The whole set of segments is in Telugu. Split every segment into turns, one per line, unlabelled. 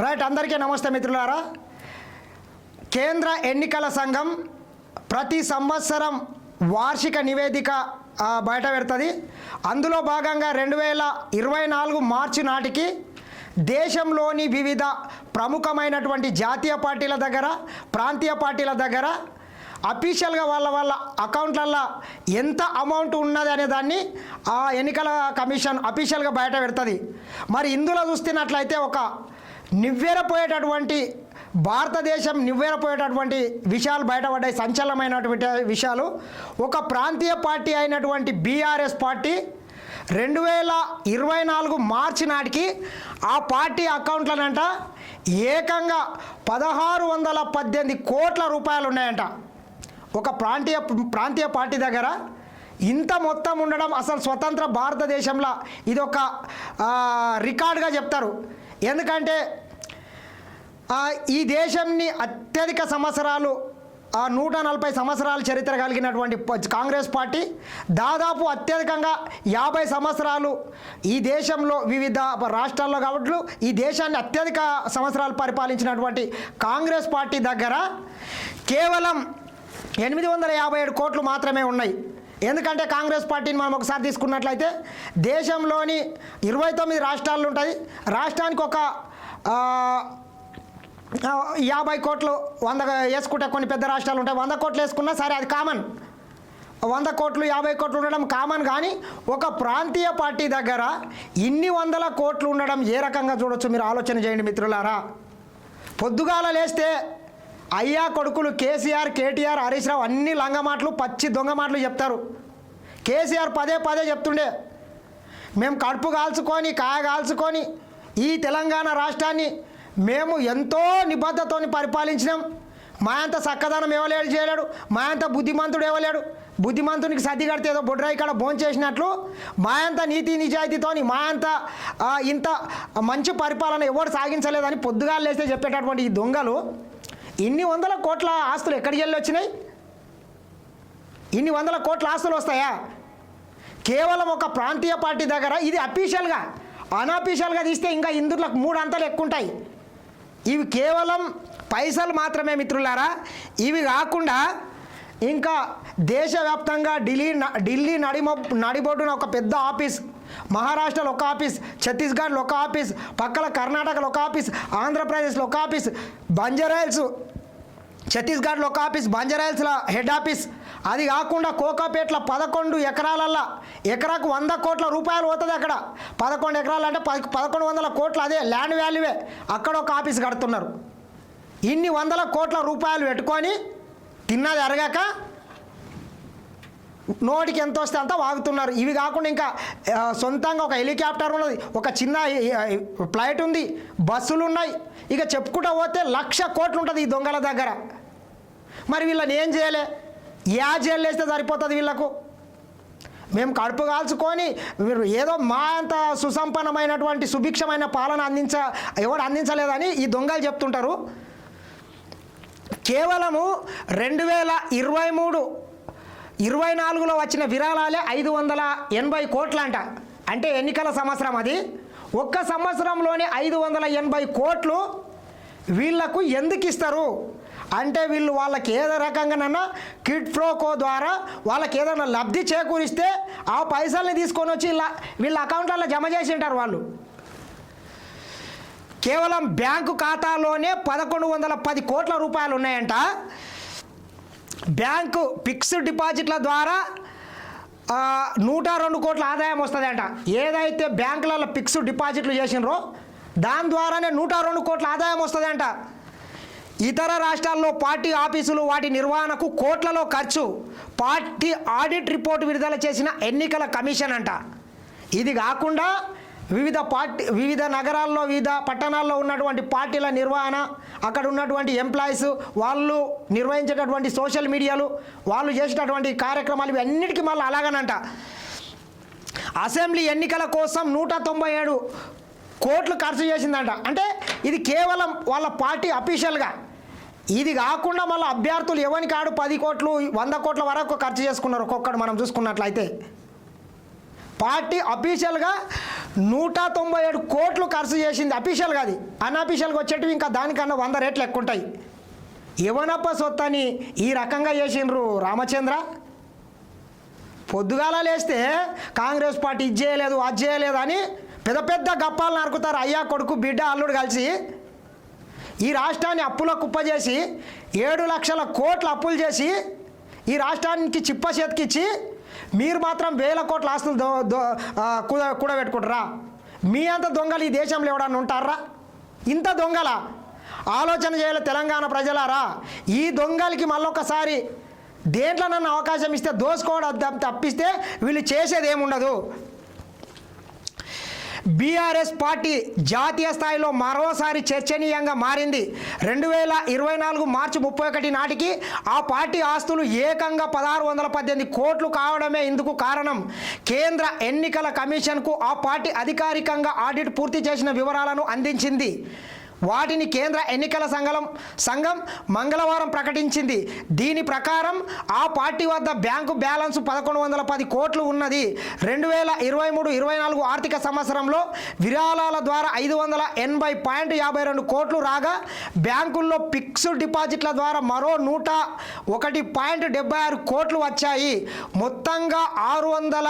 రైట్ అందరికీ నమస్తే మిత్రులారా. కేంద్ర ఎన్నికల సంఘం ప్రతి సంవత్సరం వార్షిక నివేదిక బయట పెడుతుంది. అందులో భాగంగా రెండు వేల ఇరవై నాలుగు మార్చి నాటికి దేశంలోని వివిధ ప్రముఖమైనటువంటి జాతీయ పార్టీల దగ్గర ప్రాంతీయ పార్టీల దగ్గర అఫీషియల్గా వాళ్ళ వాళ్ళ అకౌంట్లల్లో ఎంత అమౌంట్ ఉన్నది అనే దాన్ని ఆ ఎన్నికల కమిషన్ అఫీషియల్గా బయట పెడుతుంది. మరి ఇందులో చూస్తున్నట్లయితే ఒక నివ్వెరపోయేటటువంటి భారతదేశం నివ్వెరపోయేటటువంటి విషయాలు బయటపడ్డాయి సంచలనమైనటువంటి విషయాలు. ఒక ప్రాంతీయ పార్టీ అయినటువంటి బీఆర్ఎస్ పార్టీ రెండు వేల ఇరవై నాలుగు మార్చి నాటికి ఆ పార్టీ అకౌంట్లనంట ఏకంగా పదహారు వందల పద్దెనిమిది కోట్ల రూపాయలు ఉన్నాయంట. ఒక ప్రాంతీయ ప్రాంతీయ పార్టీ దగ్గర ఇంత మొత్తం ఉండడం అసలు స్వతంత్ర భారతదేశంలో ఇది ఒక రికార్డుగా చెప్తారు. ఎందుకంటే ఈ దేశంని అత్యధిక సంవత్సరాలు ఆ నూట నలభై సంవత్సరాల చరిత్ర కలిగినటువంటి కాంగ్రెస్ పార్టీ దాదాపు అత్యధికంగా యాభై సంవత్సరాలు ఈ దేశంలో వివిధ రాష్ట్రాల్లో కాబట్టి ఈ దేశాన్ని అత్యధిక సంవత్సరాలు పరిపాలించినటువంటి కాంగ్రెస్ పార్టీ దగ్గర కేవలం ఎనిమిది వందల యాభై ఏడు కోట్లు మాత్రమే ఉన్నాయి. ఎందుకంటే కాంగ్రెస్ పార్టీని మనం ఒకసారి తీసుకున్నట్లయితే దేశంలోని ఇరవై తొమ్మిది రాష్ట్రాలు ఉంటుంది రాష్ట్రానికి ఒక యాభై కోట్లు వంద వేసుకుంటే కొన్ని పెద్ద రాష్ట్రాలు ఉంటాయి. వంద కోట్లు వేసుకున్నా సరే అది కామన్ వంద కోట్లు యాభై కోట్లు ఉండడం కామన్ కానీ ఒక ప్రాంతీయ పార్టీ దగ్గర ఇన్ని వందల కోట్లు ఉండడం ఏ రకంగా చూడొచ్చు? మీరు ఆలోచన చేయండి మిత్రులారా. పొద్దుగాల లేస్తే అయ్యా కొడుకులు కేసీఆర్ కేటీఆర్ హరీష్ రావు అన్ని లంగమాటలు పచ్చి దొంగ మాటలు చెప్తారు. కేసీఆర్ పదే పదే చెప్తుండే. మేము కడుపు కాల్చుకొని కాయ కాల్చుకొని ఈ తెలంగాణ రాష్ట్రాన్ని మేము ఎంతో నిబద్ధతోని పరిపాలించినాం. మా అంత చక్కదనం ఎవలేడు చేయలేడు. మా అంత బుద్ధిమంతుడు ఎవలేడు. బుద్ధిమంతునికి సర్ది కడితే ఏదో బుడ్రాయి కాడ భోంచేసినట్లు మా అంత నీతి నిజాయితీతోని మా అంత ఇంత మంచి పరిపాలన ఎవరు సాగించలేదని పొద్దుగాలు లేస్తే చెప్పేటటువంటి ఈ దొంగలు ఇన్ని వందల కోట్ల ఆస్తులు ఎక్కడికి వెళ్ళి వచ్చినాయి ఇన్ని వందల కోట్ల ఆస్తులు వస్తాయా? కేవలం ఒక ప్రాంతీయ పార్టీ దగ్గర ఇది అఫీషియల్గా అన్అఫీషియల్గా తీస్తే ఇంకా ఇందులో మూడు అంతలు ఎక్కువ ఉంటాయి ఇవి కేవలం పైసలు మాత్రమే మిత్రులారా. ఇవి కాకుండా ఇంకా దేశవ్యాప్తంగా ఢిల్లీ ఢిల్లీ నడిమ నడిబొడ్డున ఒక పెద్ద ఆఫీస్ మహారాష్ట్రలో ఒక ఆఫీస్ ఛత్తీస్గఢ్లో ఒక ఆఫీస్ పక్కల కర్ణాటకలో ఒక ఆఫీస్ ఆంధ్రప్రదేశ్లో ఒక ఆఫీస్ బంజారాయిల్స్ ఛత్తీస్గఢ్లో ఒక ఆఫీస్ బంజారాయిల్స్లో హెడ్ ఆఫీస్. అది కాకుండా కోకాపేట్ల పదకొండు ఎకరాలల్లా ఎకరాకు వంద కోట్ల రూపాయలు పోతుంది అక్కడ. పదకొండు ఎకరాలు అంటే పది పదకొండు వందల కోట్లు అదే ల్యాండ్ వాల్యూవే అక్కడ ఒక ఆఫీస్ కడుతున్నారు. ఇన్ని వందల కోట్ల రూపాయలు పెట్టుకొని తిన్నది అరగాక నోటికి ఎంత వస్తే అంత వాగుతున్నారు. ఇవి కాకుండా ఇంకా సొంతంగా ఒక హెలికాప్టర్ ఉన్నది. ఒక చిన్న ఫ్లైట్ ఉంది. బస్సులు ఉన్నాయి ఇక చెప్పుకుంటూ పోతే లక్ష కోట్లు ఉంటుంది ఈ దొంగల దగ్గర. మరి వీళ్ళని ఏం చేయలే? యా జైలు వేస్తే సరిపోతుంది వీళ్ళకు. మేము కడుపు కాల్చుకొని మీరు ఏదో మా అంత సుసంపన్నమైనటువంటి సుభిక్షమైన పాలన అందించ ఎవరు అందించలేదని ఈ దొంగలు చెప్తుంటారు. కేవలము రెండు వేల ఇరవై మూడు ఇరవై నాలుగులో వచ్చిన విరాళాలే ఐదు వందల ఎనభై కోట్లంట. అంటే ఎన్నికల సంవత్సరం అది. ఒక్క సంవత్సరంలోనే ఐదు వందల ఎనభై కోట్లు వీళ్ళకు ఎందుకు ఇస్తారు అంటే వీళ్ళు వాళ్ళకి ఏదో రకంగానన్నా కిడ్ ఫ్రోకో ద్వారా వాళ్ళకి ఏదైనా లబ్ధి చేకూరిస్తే ఆ పైసల్ని తీసుకొని వచ్చి ఇలా వీళ్ళ అకౌంట్లలో జమ చేసి ఉంటారు వాళ్ళు. కేవలం బ్యాంకు ఖాతాలోనే పదకొండు వందల పది కోట్ల రూపాయలు ఉన్నాయంట. బ్యాంకు ఫిక్స్డ్ డిపాజిట్ల ద్వారా నూట రెండు కోట్ల ఆదాయం వస్తుందంట. ఏదైతే బ్యాంకులలో ఫిక్స్డ్ డిపాజిట్లు చేసినరో దాని ద్వారానే నూట రెండు కోట్ల ఆదాయం వస్తుందంట. ఇతర రాష్ట్రాల్లో పార్టీ ఆఫీసులు వాటి నిర్వహణకు కోట్లలో ఖర్చు. పార్టీ ఆడిట్ రిపోర్ట్ విడుదల చేసిన ఎన్నికల కమిషన్ అంట. ఇది కాకుండా వివిధ పార్టీ వివిధ నగరాల్లో వివిధ పట్టణాల్లో ఉన్నటువంటి పార్టీల నిర్వహణ అక్కడ ఉన్నటువంటి ఎంప్లాయీస్ వాళ్ళు నిర్వహించేటటువంటి సోషల్ మీడియాలు వాళ్ళు చేసేటటువంటి కార్యక్రమాలు ఇవన్నిటికీ మళ్ళీ అలాగనంట. అసెంబ్లీ ఎన్నికల కోసం నూట తొంభై ఏడు కోట్లు ఖర్చు చేసిందంట. అంటే ఇది కేవలం వాళ్ళ పార్టీ అఫీషియల్గా. ఇది కాకుండా మళ్ళీ అభ్యర్థులు ఎవరి కాడు పది కోట్లు వంద కోట్ల వరకు ఖర్చు చేసుకున్నారు ఒక్కొక్కడు మనం చూసుకున్నట్లయితే. పార్టీ అఫీషియల్గా నూట తొంభై ఏడు కోట్లు ఖర్చు చేసింది అఫీషియల్గా అది అన్అఫీషియల్గా వచ్చేటివి ఇంకా దానికన్నా వంద రేట్లు ఎక్కువ ఉంటాయి. ఎవనప్ప సొత్తని ఈ రకంగా చేసిండ్రు రామచంద్ర. పొద్దుగాల లేస్తే కాంగ్రెస్ పార్టీ ఇది చేయలేదు అది చేయలేదు అని పెద్ద పెద్ద గప్పాలు నరుకుతారు అయ్యా కొడుకు బిడ్డ అల్లుడు కలిసి. ఈ రాష్ట్రాన్ని అప్పుల కుప్ప చేసి ఏడు లక్షల కోట్లు అప్పులు చేసి ఈ రాష్ట్రానికి చిప్ప చేతికిచ్చి మీరు మాత్రం వేల కోట్ల ఆస్తులు దో దో కూడ కూడబెట్టుకుంటారా? మీ అంత దొంగలు ఈ దేశంలో ఎవడన్నా ఉంటారా? ఇంత దొంగల ఆలోచన చేయాలి తెలంగాణ ప్రజలారా. ఈ దొంగలకి మళ్ళొకసారి దేంట్లో నన్ను అవకాశం ఇస్తే దోసుకోవడం తప్పిస్తే వీళ్ళు చేసేది ఏముండదు. బీఆర్ఎస్ పార్టీ జాతీయ స్థాయిలో మరోసారి చర్చనీయంగా మారింది. రెండు వేల ఇరవై నాలుగు మార్చి ముప్పై ఒకటి నాటికి ఆ పార్టీ ఆస్తులు ఏకంగా పదహారు వందల పద్దెనిమిది కోట్లు కావడమే ఇందుకు కారణం. కేంద్ర ఎన్నికల కమిషన్కు ఆ పార్టీ అధికారికంగా ఆడిట్ పూర్తి చేసిన వివరాలను అందించింది. వాటిని కేంద్ర ఎన్నికల సంఘం సంఘం మంగళవారం ప్రకటించింది. దీని ప్రకారం ఆ పార్టీ వద్ద బ్యాంకు బ్యాలెన్స్ పదకొండు వందల పది కోట్లు ఉన్నది. రెండు వేల ఇరవై మూడు ఇరవై నాలుగు ఆర్థిక సంవత్సరంలో విరాళాల ద్వారా ఐదు వందల ఎనభై పాయింట్ యాభై రెండు కోట్లు రాగా బ్యాంకుల్లో ఫిక్స్డ్ డిపాజిట్ల ద్వారా మరో నూట ఒకటి పాయింట్ డెబ్బై ఆరు కోట్లు వచ్చాయి. మొత్తంగా ఆరు వందల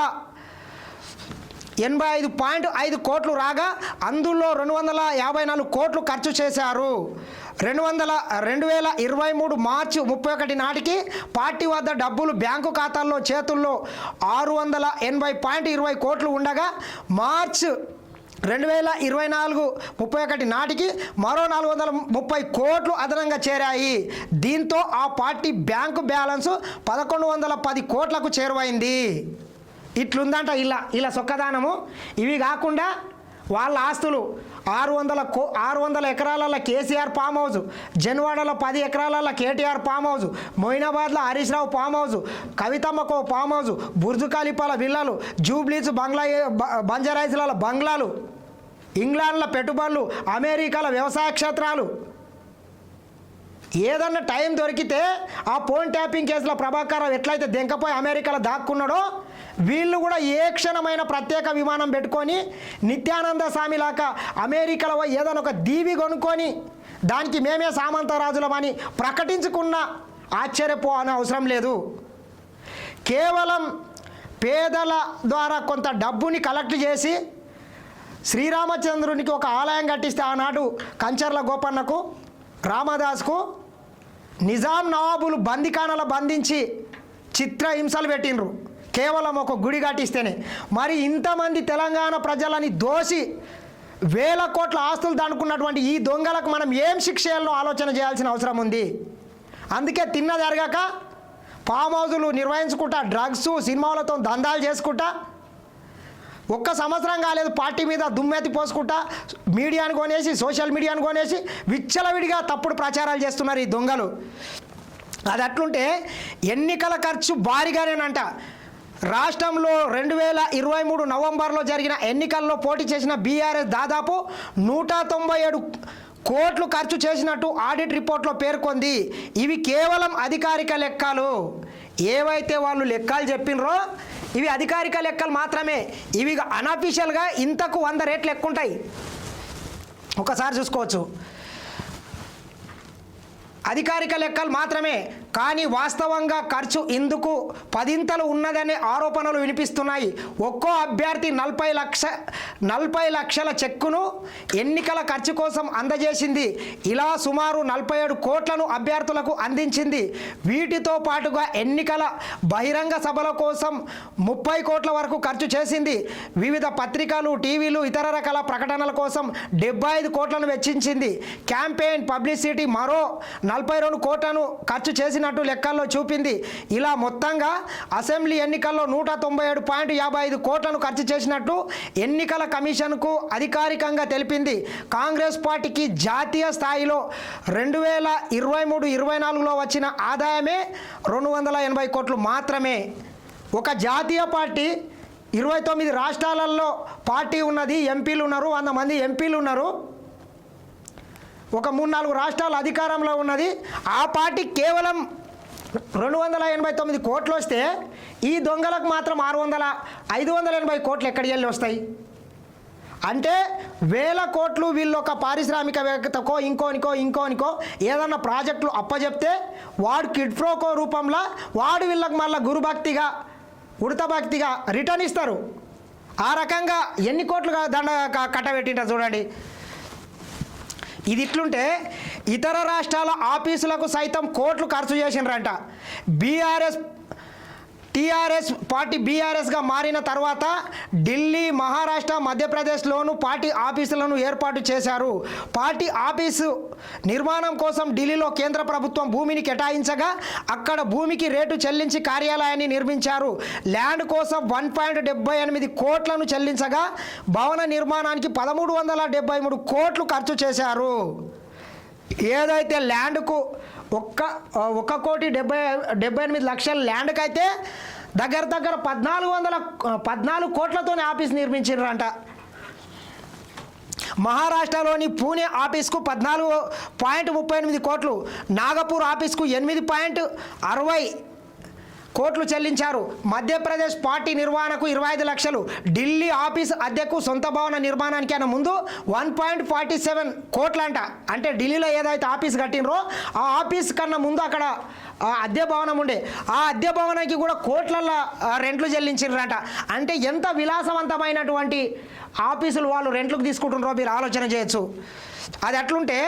ఎనభై ఐదు పాయింట్ ఐదు కోట్లు రాగా అందులో రెండు వందల యాభై నాలుగు కోట్లు ఖర్చు చేశారు. రెండు వందల రెండు వేల ఇరవై మూడు మార్చి ముప్పై ఒకటి నాటికి పార్టీ వద్ద డబ్బులు బ్యాంకు ఖాతాల్లో చేతుల్లో ఆరు వందల ఎనభై పాయింట్ ఇరవై కోట్లు ఉండగా మార్చ్ రెండు వేల ఇరవై నాలుగు ముప్పై ఒకటి నాటికి మరో నాలుగు వందల ముప్పై కోట్లు అదనంగా చేరాయి. దీంతో ఆ పార్టీ బ్యాంకు బ్యాలెన్స్ పదకొండు వందల పది కోట్లకు చేరువైంది. ఇట్లుందంట ఇలా ఇలా సొక్కదానము. ఇవి కాకుండా వాళ్ళ ఆస్తులు ఆరు వందల కో ఆరు వందల ఎకరాలలో కేసీఆర్ ఫామ్ హౌస్ జన్వాడలో పది ఎకరాలలో కేటీఆర్ ఫామ్ హౌస్ మొయినాబాద్లో హరీష్ రావు ఫామ్ హౌస్ కవితమ్మకో ఫామ్ హౌస్ బుర్జు ఖలీఫాల విల్లాలు జూబ్లీస్ బంగ్లా బ- బంగ్లాలు ఇంగ్లాండ్ల పెట్టుబడులు అమెరికాల వ్యవసాయ క్షేత్రాలు. ఏదన్నా టైం దొరికితే ఆ ఫోన్ ట్యాపింగ్ కేసులో ప్రభాకర్ ఎట్లయితే దెంకపోయి అమెరికాలో దాక్కున్నాడో వీళ్ళు కూడా ఏ క్షణమైన ప్రత్యేక విమానం పెట్టుకొని నిత్యానంద స్వామిలాగా అమెరికాలో ఏదైనా ఒక దీవి కొనుక్కొని దానికి మేమే సామంతరాజులమని ప్రకటించుకున్న ఆశ్చర్యపో అనే అవసరం లేదు. కేవలం పేదల ద్వారా కొంత డబ్బుని కలెక్ట్ చేసి శ్రీరామచంద్రునికి ఒక ఆలయం కట్టిస్తే ఆనాడు కంచర్ల గోపన్నకు రామదాస్కు నిజాం నవాబులు బందికానల బంధించి చిత్ర హింసలు పెట్టిండ్రు. కేవలం ఒక గుడి కట్టిస్తేనే. మరి ఇంతమంది తెలంగాణ ప్రజలని దోసి వేల కోట్ల ఆస్తులు దానుకున్నటువంటి ఈ దొంగలకు మనం ఏం శిక్ష చేయాలో ఆలోచన చేయాల్సిన అవసరం ఉంది. అందుకే తిన్న జరగాక ఫామ్ హౌజులు నిర్వహించుకుంటా డ్రగ్స్ సినిమాలతో దందాలు చేసుకుంటా ఒక్క సంవత్సరం కాలేదు పార్టీ మీద దుమ్మెత్తి పోసుకుంటా మీడియాను కొనేసి సోషల్ మీడియాను కొనేసి విచ్చలవిడిగా తప్పుడు ప్రచారాలు చేస్తున్నారు ఈ దొంగలు. అది అట్లుంటే ఎన్నికల ఖర్చు భారీగానేనంట. రాష్ట్రంలో రెండు వేల ఇరవై మూడు నవంబర్లో జరిగిన ఎన్నికల్లో పోటీ చేసిన బీఆర్ఎస్ దాదాపు నూట తొంభై ఏడు కోట్లు ఖర్చు చేసినట్టు ఆడిట్ రిపోర్ట్లో పేర్కొంది. ఇవి కేవలం అధికారిక లెక్కలు. ఏవైతే వాళ్ళు లెక్కలు చెప్పినరో ఇవి అధికారిక లెక్కలు మాత్రమే. ఇవి అనఫీషియల్గా ఇంతకు వంద రేట్లు ఎక్కువంటాయి ఒకసారి చూసుకోవచ్చు. అధికారిక లెక్కలు మాత్రమే. కానీ వాస్తవంగా ఖర్చు ఇందుకు పదింతలు ఉన్నదనే ఆరోపణలు వినిపిస్తున్నాయి. ఒక్కో అభ్యర్థి నలభై లక్ష నలభై లక్షల చెక్కును ఎన్నికల ఖర్చు కోసం అందజేసింది. ఇలా సుమారు నలభై ఏడు కోట్లను అభ్యర్థులకు అందించింది. వీటితో పాటుగా ఎన్నికల బహిరంగ సభల కోసం ముప్పై కోట్ల వరకు ఖర్చు చేసింది. వివిధ పత్రికలు టీవీలు ఇతర రకాల ప్రకటనల కోసం డెబ్బై ఐదు కోట్లను వెచ్చించింది. క్యాంపెయిన్ పబ్లిసిటీ మరో నలభై రెండు కోట్లను ఖర్చు చేసినట్టు లెక్కల్లో చూపింది. ఇలా మొత్తంగా అసెంబ్లీ ఎన్నికల్లో నూట తొంభై ఏడు పాయింట్ యాభై ఐదు కోట్లను ఖర్చు చేసినట్టు ఎన్నికల కమిషన్కు అధికారికంగా తెలిపింది. కాంగ్రెస్ పార్టీకి జాతీయ స్థాయిలో రెండు వేల ఇరవై మూడు ఇరవై నాలుగులో వచ్చిన ఆదాయమే రెండు వందల ఎనభై కోట్లు మాత్రమే. ఒక జాతీయ పార్టీ ఇరవై తొమ్మిది రాష్ట్రాలలో పార్టీ ఉన్నది ఎంపీలు ఉన్నారు వంద మంది ఎంపీలు ఉన్నారు. ఒక మూడు నాలుగు రాష్ట్రాలు అధికారంలో ఉన్నది. ఆ పార్టీ కేవలం రెండు వందల ఎనభై తొమ్మిది కోట్లు వస్తే ఈ దొంగలకు మాత్రం ఆరు వందల ఐదు వందల ఎనభై కోట్లు ఎక్కడికి వెళ్ళి వస్తాయి? అంటే వేల కోట్లు వీళ్ళు ఒక పారిశ్రామికవేత్తకో ఇంకోనికో ఇంకోనికో ఏదన్నా ప్రాజెక్టులు అప్పజెప్తే వాడు కిడ్ప్రోకో రూపంలో వాడు వీళ్ళకి మళ్ళీ గురుభక్తిగా ఉడతభక్తిగా రిటర్న్ ఇస్తారు. ఆ రకంగా ఎన్ని కోట్లు దండ కట్టబెట్టింటారు చూడండి. ఇది ఇట్లుంటే ఇతర రాష్ట్రాల ఆఫీసులకు సైతం కోట్లు ఖర్చు చేసినారంట బీఆర్ఎస్ టీఆర్ఎస్ పార్టీ బీఆర్ఎస్గా మారిన తర్వాత ఢిల్లీ మహారాష్ట్ర మధ్యప్రదేశ్లోనూ పార్టీ ఆఫీసులను ఏర్పాటు చేశారు. పార్టీ ఆఫీసు నిర్మాణం కోసం ఢిల్లీలో కేంద్ర ప్రభుత్వం భూమిని కేటాయించగా అక్కడ భూమికి రేటు చెల్లించి కార్యాలయాన్ని నిర్మించారు. ల్యాండ్ కోసం వన్ పాయింట్ డెబ్బై ఎనిమిది కోట్లను చెల్లించగా భవన నిర్మాణానికి పదమూడు వందల డెబ్బై మూడు కోట్లు ఖర్చు చేశారు. ఏదైతే ల్యాండ్కు ఒక్క ఒక కోటి డెబ్బై డెబ్బై ఎనిమిది లక్షల ల్యాండ్కి అయితే దగ్గర దగ్గర పద్నాలుగు వందల పద్నాలుగు కోట్లతోనే ఆఫీస్ నిర్మించారంట మహారాష్ట్రలోని పూణే ఆఫీస్కు పద్నాలుగు పాయింట్ ముప్పై ఎనిమిది కోట్లు నాగపూర్ ఆఫీస్కు ఎనిమిది పాయింట్ అరవై కోట్లు చెల్లించారు. మధ్యప్రదేశ్ పార్టీ నిర్వహణకు ఇరవై ఐదు లక్షలు. ఢిల్లీ ఆఫీస్ అద్దెకు సొంత భవన నిర్మాణానికి అయిన ముందు వన్ పాయింట్ ఫార్టీ సెవెన్ కోట్లంట. అంటే ఢిల్లీలో ఏదైతే ఆఫీస్ కట్టినరో ఆ ఆఫీస్ కన్నా ముందు అక్కడ అద్దె భవనం ఉండే. ఆ అద్దె భవనానికి కూడా కోట్లల్లో రెంట్లు చెల్లించారంట అంటే ఎంత విలాసవంతమైనటువంటి ఆఫీసులు వాళ్ళు రెంట్లకు తీసుకుంటున్నారో మీరు ఆలోచన చేయొచ్చు. అది అట్లుంటే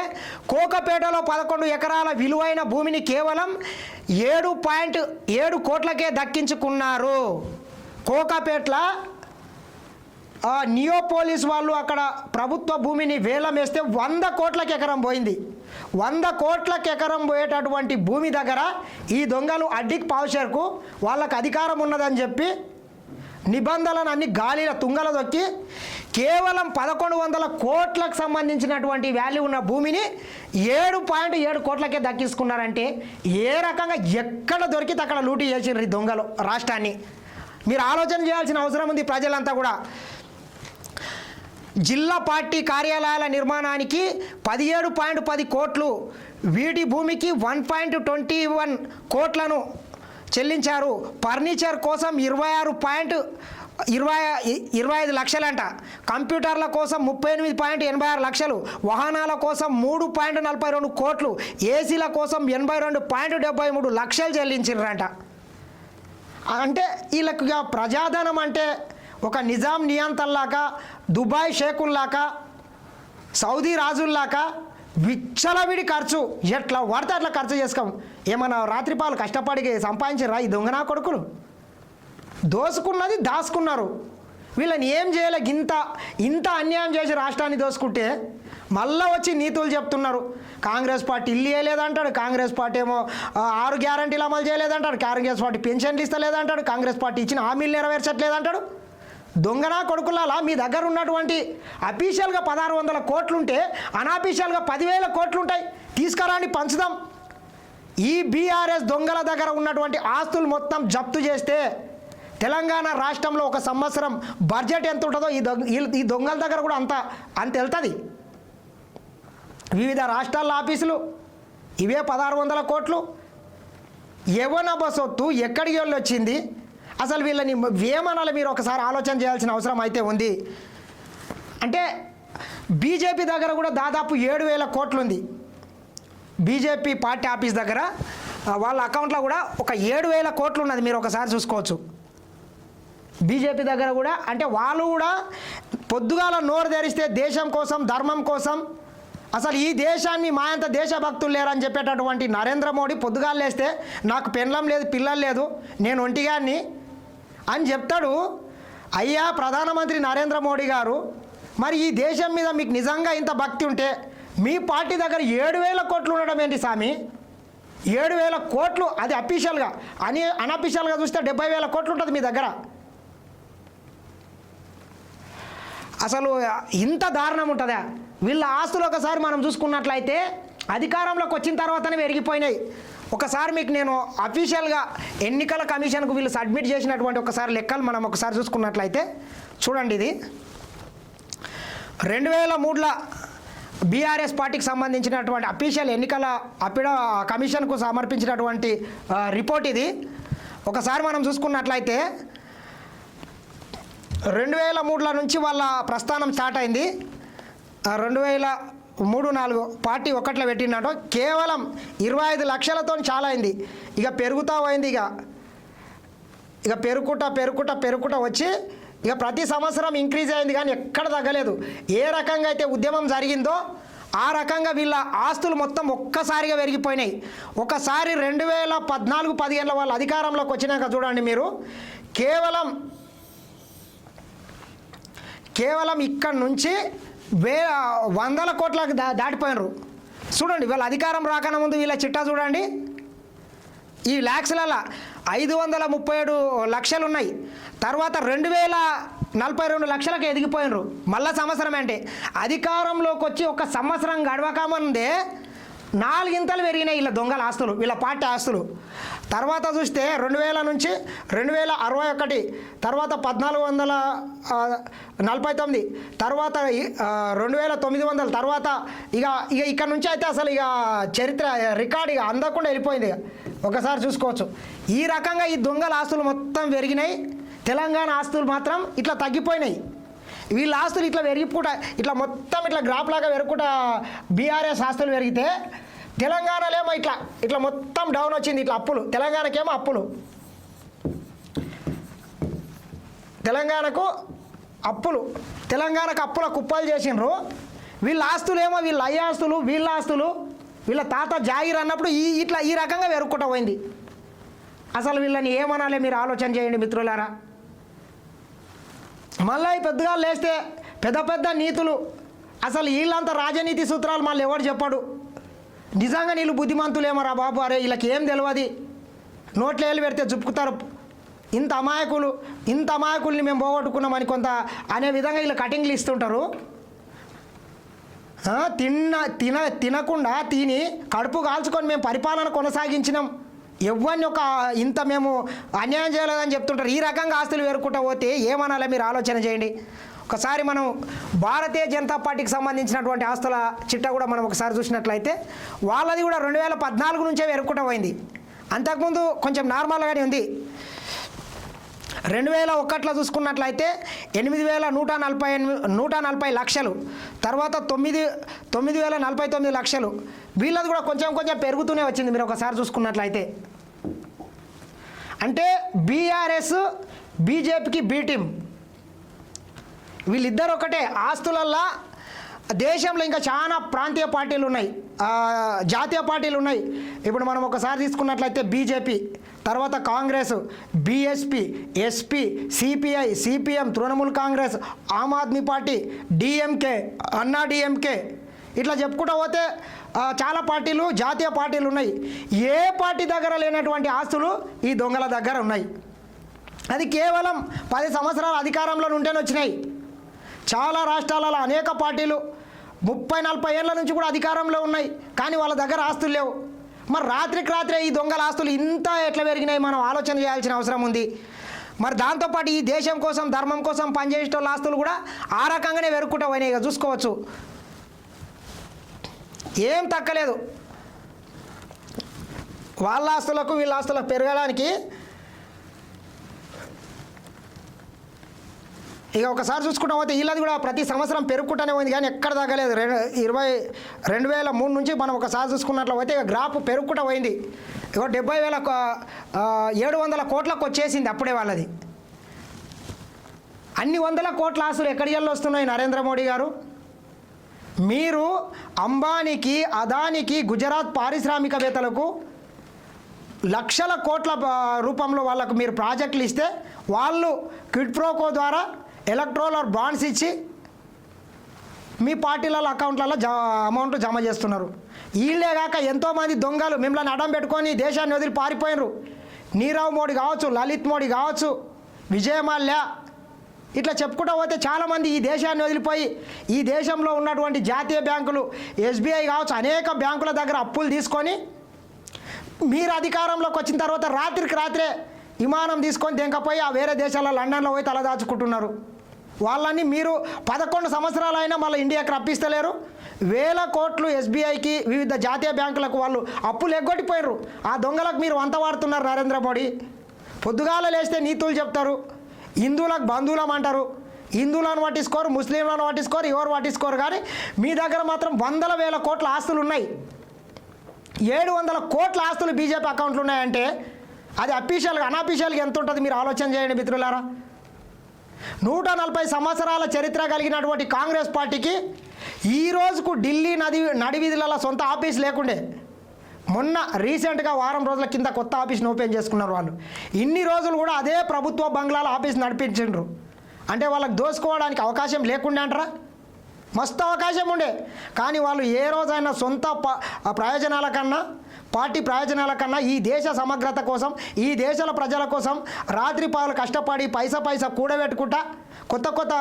కోకపేటలో పదకొండు ఎకరాల విలువైన భూమిని కేవలం ఏడు పాయింట్ ఏడు కోట్లకే దక్కించుకున్నారు. కోకపేట్ల నియోపోలీస్ నియోపోలిస్ వాళ్ళు అక్కడ ప్రభుత్వ భూమిని వేలం వేస్తే వంద కోట్లకి ఎకరం పోయింది. వంద కోట్లకి ఎకరం పోయేటటువంటి భూమి దగ్గర ఈ దొంగలు అడ్డిక్ పావుషేర్కు వాళ్ళకు అధికారం ఉన్నదని చెప్పి నిబంధనలను అన్ని గాలిల తుంగల దొక్కి కేవలం పదకొండు వందల కోట్లకు సంబంధించినటువంటి వాల్యూ ఉన్న భూమిని ఏడు పాయింట్ ఏడు కోట్లకే దక్కించుకున్నారంటే ఏ రకంగా ఎక్కడ దొరికితే అక్కడ లూటీ చేసినారు ఈ దొంగలు రాష్ట్రాన్ని? మీరు ఆలోచన చేయాల్సిన అవసరం ఉంది ప్రజలంతా కూడా. జిల్లా పార్టీ కార్యాలయాల నిర్మాణానికి పదిహేడు పాయింట్ పది కోట్లు వీటి భూమికి వన్ పాయింట్ ట్వంటీ వన్ కోట్లను చెల్లించారు. ఫర్నిచర్ కోసం ఇరవై ఆరు పాయింట్ ఇరవై ఇరవై ఐదు లక్షలంట. కంప్యూటర్ల కోసం ముప్పై ఎనిమిది పాయింట్ ఎనభై ఆరు లక్షలు. వాహనాల కోసం మూడు పాయింట్ నలభై రెండు కోట్లు. ఏసీల కోసం ఎనభై రెండు పాయింట్ డెబ్బై మూడు లక్షలు చెల్లించారంట అంటే వీళ్ళకి ప్రజాధనం అంటే ఒక నిజాం నియంతల్లాక దుబాయ్ షేకుల్లాక సౌదీ రాజుల్లాక విచ్చలవిడి ఖర్చు. ఎట్లా పడితే అట్లా ఖర్చు చేసుకోం ఏమన్నా రాత్రిపాలు కష్టపడి సంపాదించరా ఈ దొంగనా కొడుకులు? దోసుకున్నది దాసుకున్నారు. వీళ్ళని ఏం చేయలే ఇంత ఇంత అన్యాయం చేసి రాష్ట్రాన్ని దోసుకుంటే? మళ్ళా వచ్చి నీతులు చెప్తున్నారు. కాంగ్రెస్ పార్టీ ఇల్లు వేయలేదంటాడు. కాంగ్రెస్ పార్టీ ఏమో ఆరు గ్యారంటీలు అమలు చేయలేదంటాడు. కాంగ్రెస్ పార్టీ పెన్షన్లు ఇస్తలేదంటాడు. కాంగ్రెస్ పార్టీ ఇచ్చిన హామీలు నెరవేర్చట్లేదంటాడు. దొంగనా కొడుకులాలా మీ దగ్గర ఉన్నటువంటి అఫీషియల్గా పదహారు వందల కోట్లుంటే అనాఫీషియల్గా పదివేల కోట్లుంటాయి. తీసుకురాని పంచుదాం. ఈ బీఆర్ఎస్ దొంగల దగ్గర ఉన్నటువంటి ఆస్తులు మొత్తం జప్తు చేస్తే తెలంగాణ రాష్ట్రంలో ఒక సంవత్సరం బడ్జెట్ ఎంత ఉంటుందో ఈ దొంగ ఈ- దొంగల దగ్గర కూడా అంత అంత వెళ్తుంది వివిధ రాష్ట్రాల ఆఫీసులు ఇవే పదహారు వందల కోట్లు. ఎవన సొత్తు ఎక్కడికి వెళ్ళి వచ్చింది అసలు వీళ్ళని వేమనాలి మీరు ఒకసారి ఆలోచన చేయాల్సిన అవసరం అయితే ఉంది. అంటే బీజేపీ దగ్గర కూడా దాదాపు ఏడు వేల కోట్లుంది. బీజేపీ పార్టీ ఆఫీస్ దగ్గర వాళ్ళ అకౌంట్లో కూడా ఒక ఏడు వేల కోట్లు ఉన్నది మీరు ఒకసారి చూసుకోవచ్చు. బీజేపీ దగ్గర కూడా అంటే వాళ్ళు కూడా పొద్దుగాల నోరు తెరిస్తే దేశం కోసం ధర్మం కోసం అసలు ఈ దేశాన్ని మా అంత దేశభక్తులు లేరని చెప్పేటటువంటి నరేంద్ర మోడీ పొద్దుగాలు లేస్తే నాకు పెన్లం లేదు పిల్లలు లేదు నేను ఒంటిగాన్ని అని చెప్తాడు. అయ్యా ప్రధానమంత్రి నరేంద్ర మోడీ గారు మరి ఈ దేశం మీద మీకు నిజంగా ఇంత భక్తి ఉంటే మీ పార్టీ దగ్గర ఏడు వేల కోట్లు ఉండడం ఏంటి స్వామి ఏడు వేల కోట్లు అది అఫీషియల్గా అని అన్అఫీషియల్గా చూస్తే డెబ్బై వేల కోట్లు ఉంటుంది మీ దగ్గర. అసలు ఇంత దారుణం ఉంటుందా? వీళ్ళ ఆస్తులు ఒకసారి మనం చూసుకున్నట్లయితే అధికారంలోకి వచ్చిన తర్వాతనే పెరిగిపోయినాయి ఒకసారి మీకు నేను అఫీషియల్గా ఎన్నికల కమిషన్కు వీళ్ళు సబ్మిట్ చేసినటువంటి ఒకసారి లెక్కలు మనం ఒకసారి చూసుకున్నట్లయితే చూడండి ఇది. రెండు వేల మూడుల బీఆర్ఎస్ పార్టీకి సంబంధించినటువంటి అఫీషియల్ ఎన్నికల అపిడ కమిషన్కు సమర్పించినటువంటి రిపోర్ట్ ఇది. ఒకసారి మనం చూసుకున్నట్లయితే రెండు వేల మూడుల నుంచి వాళ్ళ ప్రస్థానం స్టార్ట్ అయింది. రెండు వేల మూడు నాలుగు పార్టీ ఒక్కట్లో పెట్టినట్టు కేవలం ఇరవై ఐదు లక్షలతో చాలా అయింది. ఇక పెరుగుతా పోయింది ఇక. ఇక పెరుగుట పెరుగుట పెరుగుట వచ్చి ఇక ప్రతి సంవత్సరం ఇంక్రీజ్ అయింది కానీ ఎక్కడ తగ్గలేదు. ఏ రకంగా అయితే ఉద్యమం జరిగిందో ఆ రకంగా వీళ్ళ ఆస్తులు మొత్తం ఒక్కసారిగా పెరిగిపోయినాయి. ఒకసారి రెండు వేల పద్నాలుగు పదిహేనుల వాళ్ళ అధికారంలోకి వచ్చినాక చూడండి మీరు. కేవలం కేవలం ఇక్కడ నుంచి వే వందల కోట్లకు దా దాటిపోయినారు. చూడండి వీళ్ళ అధికారం రాకనే ముందు వీళ్ళ చిట్టా చూడండి. ఈ ల్యాక్స్లలో ఐదు వందల ముప్పై ఏడు లక్షలు ఉన్నాయి తర్వాత రెండు వేల నలభై రెండు లక్షలకు ఎదిగిపోయినరు. మళ్ళా సంవత్సరం అంటే అధికారంలోకి వచ్చి ఒక సంవత్సరం గడవకముందే నాలుగింతలు పెరిగినాయి వీళ్ళ దొంగల ఆస్తులు వీళ్ళ పార్టీ ఆస్తులు. తర్వాత చూస్తే రెండు వేల నుంచి రెండు వేల అరవై ఒకటి తర్వాత పద్నాలుగు వందల నలభై తొమ్మిది తర్వాత రెండు వేల తొమ్మిది వందల తర్వాత ఇక ఇక ఇక్కడ నుంచి అయితే అసలు ఇక చరిత్ర రికార్డ్ ఇక అందకుండా వెళ్ళిపోయింది ఇక. ఒకసారి చూసుకోవచ్చు. ఈ రకంగా ఈ దొంగల ఆస్తులు మొత్తం పెరిగినాయి. తెలంగాణ ఆస్తులు మాత్రం ఇట్లా తగ్గిపోయినాయి. వీళ్ళ ఆస్తులు ఇట్లా పెరిగిపోట ఇట్లా మొత్తం ఇట్లా గ్రాఫ్ లాగా పెరుగుకుంటా బీఆర్ఎస్ ఆస్తులు పెరిగితే తెలంగాణలో ఏమో ఇట్లా ఇట్లా మొత్తం డౌన్ వచ్చింది ఇట్లా అప్పులు. తెలంగాణకేమో అప్పులు. తెలంగాణకు అప్పులు. తెలంగాణకు అప్పుల కుప్పలు చేసిండ్రు. వీళ్ళ ఆస్తులేమో వీళ్ళ అయ్యాస్తులు వీళ్ళ ఆస్తులు వీళ్ళ తాత జాగిర్ అన్నప్పుడు ఈ ఇట్లా ఈ రకంగా పెరుగుకుంటూ పోయింది. అసలు వీళ్ళని ఏమనాలి మీరు ఆలోచన చేయండి మిత్రులారా? మళ్ళీ పెద్దగా లేస్తే పెద్ద పెద్ద నీతులు. అసలు వీళ్ళంతా రాజనీతి సూత్రాలు మళ్ళీ ఎవడు చెప్పాడు? నిజంగా నీళ్ళు బుద్ధిమంతులేమరా బాబు? అరే వీళ్ళకి ఏం తెలియదు నోట్లో వేలు పెడితే చుప్పుకుతారు ఇంత అమాయకులు ఇంత అమాయకుల్ని మేము పోగొట్టుకున్నామని కొంత అనే విధంగా వీళ్ళు కటింగ్లు ఇస్తుంటారు. తిన్న తిన తినకుండా తిని కడుపు కాల్చుకొని మేము పరిపాలన కొనసాగించినాం. ఎవరిని ఒక ఇంత మేము అన్యాయం చేయలేదని చెప్తుంటారు. ఈ రకంగా ఆస్తులు వేరుకుంటా పోతే ఏమనాలో మీరు? ఆలోచన చేయండి. ఒకసారి మనం భారతీయ జనతా పార్టీకి సంబంధించినటువంటి ఆస్తుల చిట్టా కూడా మనం ఒకసారి చూసినట్లయితే వాళ్ళది కూడా రెండు వేల పద్నాలుగు నుంచే వెరుక్కుంటూ పోయింది. అంతకుముందు కొంచెం నార్మల్గానే ఉంది. రెండు వేల ఒకట్లో చూసుకున్నట్లయితే ఎనిమిది వేల నూట నలభై ఎనిమిది నూట నలభై లక్షలు తర్వాత తొమ్మిది తొమ్మిది వేల నలభై తొమ్మిది లక్షలు. వీళ్ళది కూడా కొంచెం కొంచెం పెరుగుతూనే వచ్చింది మీరు ఒకసారి చూసుకున్నట్లయితే. అంటే బీఆర్ఎస్ బీజేపీకి బీటీం వీళ్ళిద్దరు ఒకటే. ఆస్తులల్లా దేశంలో ఇంకా చాలా ప్రాంతీయ పార్టీలు ఉన్నాయి. జాతీయ పార్టీలు ఉన్నాయి. ఇప్పుడు మనం ఒకసారి తీసుకున్నట్లయితే బీజేపీ తర్వాత Congress BSP SP CPI CPM Trinamool Congress Aam Aadmi Party DMK Anna DMK. ఇట్లా చెప్పుకుంటూ పోతే చాలా పార్టీలు జాతీయ పార్టీలు ఉన్నాయి. ఏ పార్టీ దగ్గర లేనటువంటి ఆస్తులు ఈ దొంగల దగ్గర ఉన్నాయి. అది కేవలం పది సంవత్సరాల అధికారంలో ఉంటేనే వచ్చినాయి. చాలా రాష్ట్రాలలో అనేక పార్టీలు ముప్పై నలభై ఏళ్ళ నుంచి కూడా అధికారంలో ఉన్నాయి కానీ వాళ్ళ దగ్గర ఆస్తులు లేవు. మరి రాత్రికి రాత్రే ఈ దొంగల ఆస్తులు ఇంత ఎట్లా పెరిగినాయి మనం ఆలోచన చేయాల్సిన అవసరం ఉంది. మరి దాంతోపాటు ఈ దేశం కోసం ధర్మం కోసం పనిచేసేటోళ్ళ ఆస్తులు కూడా ఆ రకంగానే వెరుక్కుంటా పోయినాయి చూసుకోవచ్చు. ఏం తక్కలేదు. వాళ్ళ ఆస్తులకు వీళ్ళ ఆస్తులకు పెరగడానికి ఇక ఒకసారి చూసుకుంటా పోతే వీళ్ళది కూడా ప్రతి సంవత్సరం పెరుగుకుంటూనే ఉంది కానీ ఎక్కడ తగ్గలేదు రెండు ఇరవై రెండు వేల మూడు నుంచి మనం ఒకసారి చూసుకున్నట్లు పోతే ఇక గ్రాఫ్ పెరుగుకుంటూ పోయింది. ఇక డెబ్బై వేల ఏడు వందల కోట్లకు వచ్చేసింది అప్పుడే వాళ్ళది. అన్ని వందల కోట్ల ఆస్తులు ఎక్కడి వెళ్ళి వస్తున్నాయి నరేంద్ర మోడీ గారు? మీరు అంబానీకి అదానికి గుజరాత్ పారిశ్రామికవేత్తలకు లక్షల కోట్ల రూపంలో వాళ్ళకు మీరు ప్రాజెక్టులు ఇస్తే వాళ్ళు క్విడ్ ప్రోకో ద్వారా ఎలక్ట్రోలర్ బాండ్స్ ఇచ్చి మీ పార్టీల అకౌంట్లలో జ అమౌంట్ జమ చేస్తున్నారు. వీళ్ళే కాక ఎంతోమంది దొంగలు మిమ్మల్ని అడం పెట్టుకొని దేశాన్ని వదిలి పారిపోయినరు. నీరవ్ మోడీ కావచ్చు లలిత్ మోడీ కావచ్చు విజయమాల్య ఇట్లా చెప్పుకుంటూ పోతే చాలామంది ఈ దేశాన్ని వదిలిపోయి ఈ దేశంలో ఉన్నటువంటి జాతీయ బ్యాంకులు ఎస్బీఐ కావచ్చు అనేక బ్యాంకుల దగ్గర అప్పులు తీసుకొని మీరు అధికారంలోకి వచ్చిన తర్వాత రాత్రికి రాత్రే విమానం తీసుకొని దింకపోయి ఆ వేరే దేశాల లండన్లో పోయి తలదాచుకుంటున్నారు. వాళ్ళని మీరు పదకొండు సంవత్సరాలు అయినా మళ్ళీ ఇండియాకి రప్పిస్తలేరు. వేల కోట్లు ఎస్బీఐకి వివిధ జాతీయ బ్యాంకులకు వాళ్ళు అప్పులు ఎగ్గొట్టిపోయారు ఆ దొంగలకు మీరు వంత వాడుతున్నారు నరేంద్ర మోడీ. పొద్దుగాల లేస్తే నీతులు చెప్తారు. హిందువులకు బంధువులం అంటారు. హిందువులను పట్టించుకోరు ముస్లింలను పట్టించుకోరు ఎవరు పట్టించుకోరు కానీ మీ దగ్గర మాత్రం వందల వేల కోట్ల ఆస్తులు ఉన్నాయి. ఏడు వందల కోట్ల ఆస్తులు బీజేపీ అకౌంట్లు ఉన్నాయంటే అది అఫీషియల్గా అన్అఫీషియల్గా ఎంత ఉంటుంది మీరు ఆలోచన చేయండి మిత్రులారా? నూట నలభై సంవత్సరాల చరిత్ర కలిగినటువంటి కాంగ్రెస్ పార్టీకి ఈ రోజుకు ఢిల్లీ నది నడివీధులలో సొంత ఆఫీస్ లేకుండే. మొన్న రీసెంట్గా వారం రోజుల కింద కొత్త ఆఫీస్ని ఓపెన్ చేసుకున్నారు వాళ్ళు. ఇన్ని రోజులు కూడా అదే ప్రభుత్వ బంగ్లాల ఆఫీస్ నడిపించిండ్రు. అంటే వాళ్ళకి దోసుకోవడానికి అవకాశం లేకుండే అంటారా? మస్తు అవకాశం ఉండే. కానీ వాళ్ళు ఏ రోజైనా సొంత ప- ప్రయోజనాల కన్నా పార్టీ ప్రయోజనాల కన్నా ఈ దేశ సమగ్రత కోసం ఈ దేశాల ప్రజల కోసం రాత్రి పాలు కష్టపడి పైసా పైసా కూడబెట్టుకుంటా కొత్త కొత్త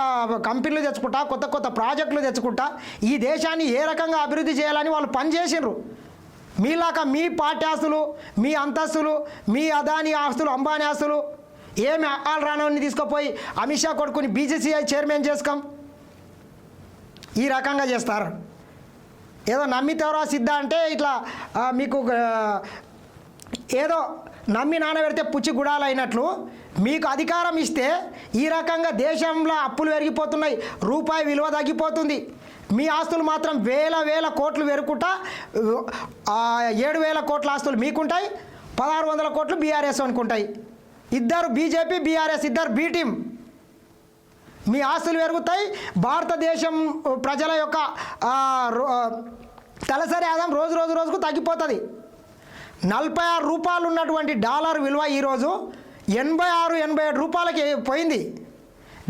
కంపెనీలు తెచ్చుకుంటా కొత్త కొత్త ప్రాజెక్టులు తెచ్చుకుంటా ఈ దేశాన్ని ఏ రకంగా అభివృద్ధి చేయాలని వాళ్ళు పనిచేసిండ్రు మీలాగా మీ పార్టీ ఆస్తులు మీ అంతస్తులు మీ అదాని ఆస్తులు అంబానీ ఆస్తులు ఏమి అక్కలు రానవని తీసుకుపోయి అమిత్ షా కొడుకుని బీజేసీఐ చైర్మన్ చేసుకోం. ఈ రకంగా చేస్తారు. ఏదో నమ్మితేవరా సిద్ధ అంటే ఇట్లా మీకు ఏదో నమ్మి నానబెడితే పుచ్చి గుడాలు అయినట్లు మీకు అధికారం ఇస్తే ఈ రకంగా దేశంలో అప్పులు పెరిగిపోతున్నాయి రూపాయి విలువ తగ్గిపోతుంది. మీ ఆస్తులు మాత్రం వేల వేల కోట్లు పెరుగుకుంటా ఏడు వేల కోట్ల ఆస్తులు మీకుంటాయి పదహారు వందల కోట్లు బీఆర్ఎస్ అనుకుంటాయి. ఇద్దరు బీజేపీ బీఆర్ఎస్ ఇద్దరు బీ టీం మీ ఆస్తులు పెరుగుతాయి. భారతదేశం ప్రజల యొక్క తలసరి ఆదాయం రోజు రోజు రోజుకు తగ్గిపోతుంది. నలభై ఆరు రూపాయలు ఉన్నటువంటి డాలర్ విలువ ఈరోజు ఎనభై ఆరు ఎనభై ఏడు రూపాయలకి పోయింది.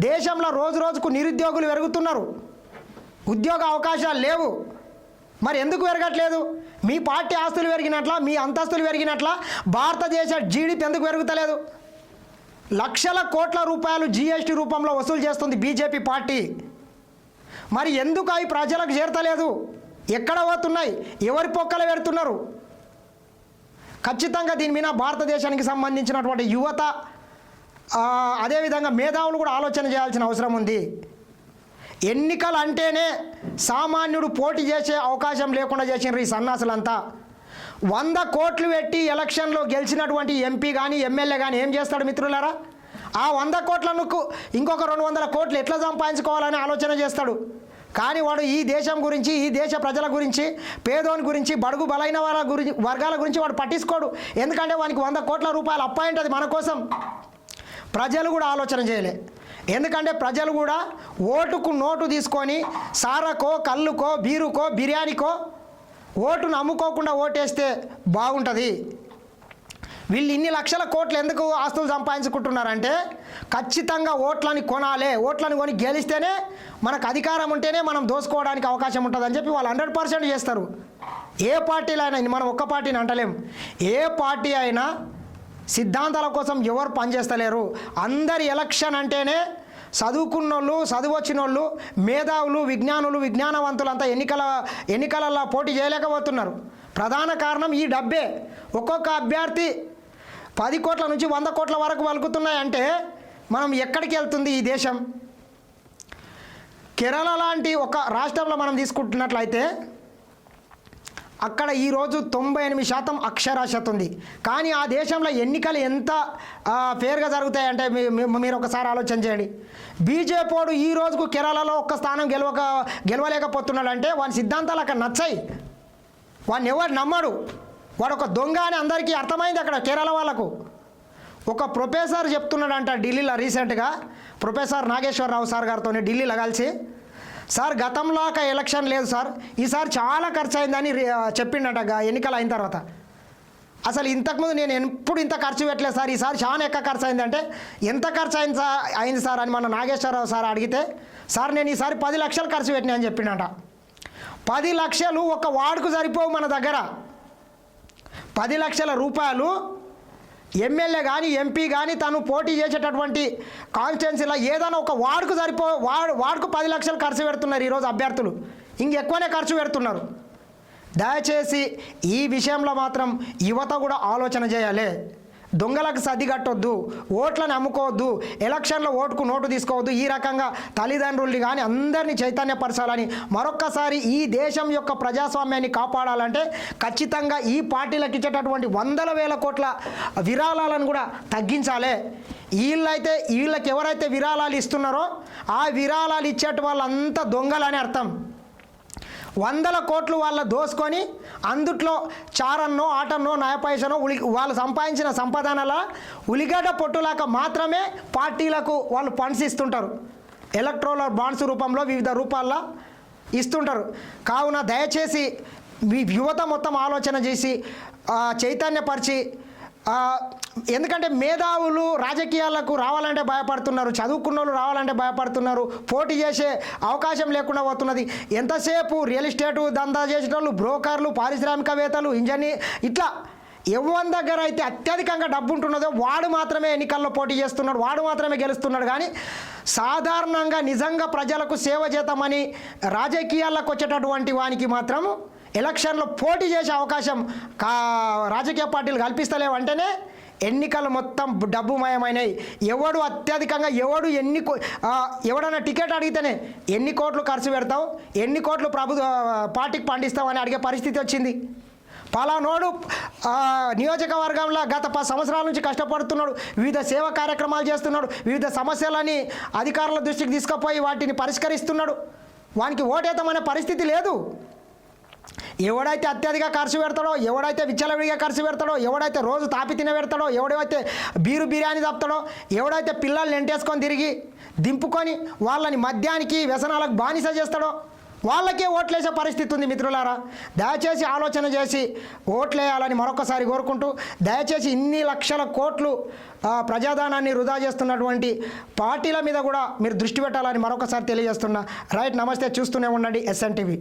దేశంలో రోజు రోజుకు నిరుద్యోగులు పెరుగుతున్నారు. ఉద్యోగ అవకాశాలు లేవు. మరి ఎందుకు పెరగట్లేదు? మీ పార్టీ ఆస్తులు పెరిగినట్ల మీ అంతస్తులు పెరిగినట్ల భారతదేశ జీడిపి ఎందుకు పెరుగుతలేదు? లక్షల కోట్ల రూపాయలు జీఎస్టీ రూపంలో వసూలు చేస్తుంది బీజేపీ పార్టీ. మరి ఎందుకు అవి ప్రజలకు చేరతలేదు? ఎక్కడ పోతున్నాయి? ఎవరి పొక్కలు పెడుతున్నారు? ఖచ్చితంగా దీని మీద భారతదేశానికి సంబంధించినటువంటి యువత అదేవిధంగా మేధావులు కూడా ఆలోచన చేయాల్సిన అవసరం ఉంది. ఎన్నికలు అంటేనే సామాన్యుడు పోటీ చేసే అవకాశం లేకుండా చేసినారు ఈ సన్నాసులంతా. వంద కోట్లు పెట్టి ఎలక్షన్లో గెలిచినటువంటి ఎంపీ కానీ ఎమ్మెల్యే కానీ ఏం చేస్తాడు మిత్రులారా? ఆ వంద కోట్లను ఇంకొక రెండు వందల కోట్లు ఎట్లా సంపాదించుకోవాలని ఆలోచన చేస్తాడు. కానీ వాడు ఈ దేశం గురించి ఈ దేశ ప్రజల గురించి పేదోని గురించి బడుగు బలైన వాళ్ళ గురించి వర్గాల గురించి వాడు పట్టించుకోడు. ఎందుకంటే వానికి వంద కోట్ల రూపాయలు అప్పాయి ఉంటుంది మన కోసం. ప్రజలు కూడా ఆలోచన చేయలే. ఎందుకంటే ప్రజలు కూడా ఓటుకు నోటు తీసుకొని సారకో కళ్ళుకో బీరుకో బిర్యానీకో ఓటును అమ్ముకోకుండా ఓటేస్తే బాగుంటుంది. వీళ్ళు ఇన్ని లక్షల కోట్లు ఎందుకు ఆస్తులు సంపాదించుకుంటున్నారంటే ఖచ్చితంగా ఓట్లని కొనాలి ఓట్లను కొని గెలిస్తేనే మనకు అధికారం ఉంటేనే మనం దోసుకోవడానికి అవకాశం ఉంటుందని చెప్పి వాళ్ళు హండ్రెడ్ పర్సెంట్ చేస్తారు. ఏ పార్టీలు అయినా మనం ఒక్క పార్టీని అంటలేం. ఏ పార్టీ అయినా సిద్ధాంతాల కోసం ఎవరు పనిచేస్తలేరు. అందరి ఎలక్షన్ అంటేనే చదువుకున్న వాళ్ళు చదువు వచ్చినోళ్ళు మేధావులు విజ్ఞానులు విజ్ఞానవంతులు అంతా ఎన్నికల ఎన్నికలలో పోటీ చేయలేకపోతున్నారు. ప్రధాన కారణం ఈ డబ్బే. ఒక్కొక్క అభ్యర్థి పది కోట్ల నుంచి వంద కోట్ల వరకు వలుకుతున్నాయంటే మనం ఎక్కడికి వెళ్తుంది ఈ దేశం? కేరళ లాంటి ఒక రాష్ట్రంలో మనం తీసుకుంటున్నట్లయితే అక్కడ ఈరోజు తొంభై ఎనిమిది శాతం అక్షరాస్యత ఉంది. కానీ ఆ దేశంలో ఎన్నికలు ఎంత ఫేర్గా జరుగుతాయంటే మీరు ఒకసారి ఆలోచన చేయండి. బీజేపీడు ఈ రోజుకు కేరళలో ఒక్క స్థానం గెలవక గెలవలేకపోతున్నాడంటే వాని సిద్ధాంతాలు అక్కడ నచ్చాయి. వాడిని ఎవరు నమ్మడు. వాడు ఒక దొంగ అని అందరికీ అర్థమైంది అక్కడ కేరళ వాళ్ళకు. ఒక ప్రొఫెసర్ చెప్తున్నాడంట ఢిల్లీలో రీసెంట్గా. ప్రొఫెసర్ నాగేశ్వరరావు సార్ గారితో ఢిల్లీలో కలిసి సార్ గతంలో ఒక ఎలక్షన్ లేదు సార్. ఈసారి చాలా ఖర్చు అయిందని చెప్పిండట ఎన్నికలు అయిన తర్వాత. అసలు ఇంతకుముందు నేను ఎప్పుడు ఇంత ఖర్చు పెట్టలేదు సార్. ఈసారి చాలా ఎక్కువ ఖర్చు అయిందంటే ఎంత ఖర్చు అయింది సార్ అయింది సార్ అని మన నాగేశ్వరరావు సార్ అడిగితే సార్ నేను ఈసారి పది లక్షలు ఖర్చు పెట్టినా అని చెప్పిండట. పది లక్షలు ఒక వార్డుకు సరిపోవు మన దగ్గర. పది లక్షల రూపాయలు ఎమ్మెల్యే కానీ ఎంపీ కానీ తను పోటీ చేసేటటువంటి కాన్స్టిట్యున్సీలో ఏదైనా ఒక వార్డుకు సరిపో వార్డు వార్డుకు పది లక్షలు ఖర్చు పెడుతున్నారు ఈరోజు అభ్యర్థులు. ఇంకెక్కువనే ఖర్చు పెడుతున్నారు. దయచేసి ఈ విషయంలో మాత్రం యువత కూడా ఆలోచన చేయాలి. దొంగలకు సది కట్టొద్దు ఓట్లను అమ్ముకోవద్దు ఎలక్షన్లో ఓటుకు నోటు తీసుకోవద్దు ఈ రకంగా తల్లిదండ్రుల్ని కానీ అందరినీ చైతన్యపరచాలని మరొక్కసారి ఈ దేశం యొక్క ప్రజాస్వామ్యాన్ని కాపాడాలంటే ఖచ్చితంగా ఈ పార్టీలకు ఇచ్చేటటువంటి వందల వేల కోట్ల విరాళాలను కూడా తగ్గించాలి. వీళ్ళైతే వీళ్ళకి ఎవరైతే విరాళాలు ఇస్తున్నారో ఆ విరాళాలు ఇచ్చేట వాళ్ళంతా దొంగలని అర్థం. వందల కోట్లు వాళ్ళ దోసుకొని అందుట్లో చారన్నో ఆటన్నో నయపైసనో ఉలి వాళ్ళు సంపాదించిన సంపాదనల ఉలిగడ్డ పొట్టులాక మాత్రమే పార్టీలకు వాళ్ళు ఫండ్స్ ఇస్తుంటారు. ఎలక్ట్రోల బాండ్స్ రూపంలో వివిధ రూపాల్లో ఇస్తుంటారు. కావున దయచేసి మీ యువత మొత్తం ఆలోచన చేసి చైతన్యపరిచి ఎందుకంటే మేధావులు రాజకీయాలకు రావాలంటే భయపడుతున్నారు చదువుకున్న వాళ్ళు రావాలంటే భయపడుతున్నారు పోటీ చేసే అవకాశం లేకుండా పోతున్నది. ఎంతసేపు రియల్ ఎస్టేటు దందా చేసిన వాళ్ళు బ్రోకర్లు పారిశ్రామికవేత్తలు ఇంజనీర్ ఇట్లా ఎవరి దగ్గర అయితే అత్యధికంగా డబ్బు ఉంటున్నదో వాడు మాత్రమే ఎన్నికల్లో పోటీ చేస్తున్నాడు వాడు మాత్రమే గెలుస్తున్నాడు. కానీ సాధారణంగా నిజంగా ప్రజలకు సేవ చేద్దామని రాజకీయాలకు వచ్చేటటువంటి వానికి మాత్రం ఎలక్షన్లో పోటీ చేసే అవకాశం కా రాజకీయ పార్టీలు కల్పిస్తలేవు అంటేనే ఎన్నికలు మొత్తం డబ్బుమయమైనవి ఎవడు అత్యధికంగా ఎవడు ఎన్ని కో- ఎవడన్నా టికెట్ అడిగితేనే ఎన్ని కోట్లు ఖర్చు పెడతావు ఎన్ని కోట్లు ప్రభు పార్టీకి పండిస్తావు అని అడిగే పరిస్థితి వచ్చింది. పలానోడు నియోజకవర్గంలో గత పది సంవత్సరాల నుంచి కష్టపడుతున్నాడు. వివిధ సేవా కార్యక్రమాలు చేస్తున్నాడు. వివిధ సమస్యలని అధికారుల దృష్టికి తీసుకుపోయి వాటిని పరిష్కరిస్తున్నాడు. వానికి ఓటేతమనే పరిస్థితి లేదు. ఎవడైతే అత్యధిక ఖర్చు పెడతాడో ఎవడైతే విచ్చలవిడిగా ఖర్చు పెడతాడో ఎవడైతే రోజు తాపి తిన పెడతాడో ఎవడైతే బీరు బిర్యానీ తప్పుతాడో ఎవడైతే పిల్లల్ని ఎంటేసుకొని తిరిగి దింపుకొని వాళ్ళని మద్యానికి వ్యసనాలకు బానిస చేస్తాడో వాళ్ళకే ఓట్లేసే పరిస్థితి ఉంది మిత్రులారా. దయచేసి ఆలోచన చేసి ఓట్లేయాలని మరొకసారి కోరుకుంటూ దయచేసి ఇన్ని లక్షల కోట్లు ప్రజాదానాన్ని వృధా చేస్తున్నటువంటి పార్టీల మీద కూడా మీరు దృష్టి పెట్టాలని మరొకసారి తెలియజేస్తున్నా. రైట్ నమస్తే చూస్తూనే ఉండండి ఎస్ఎన్టీవీ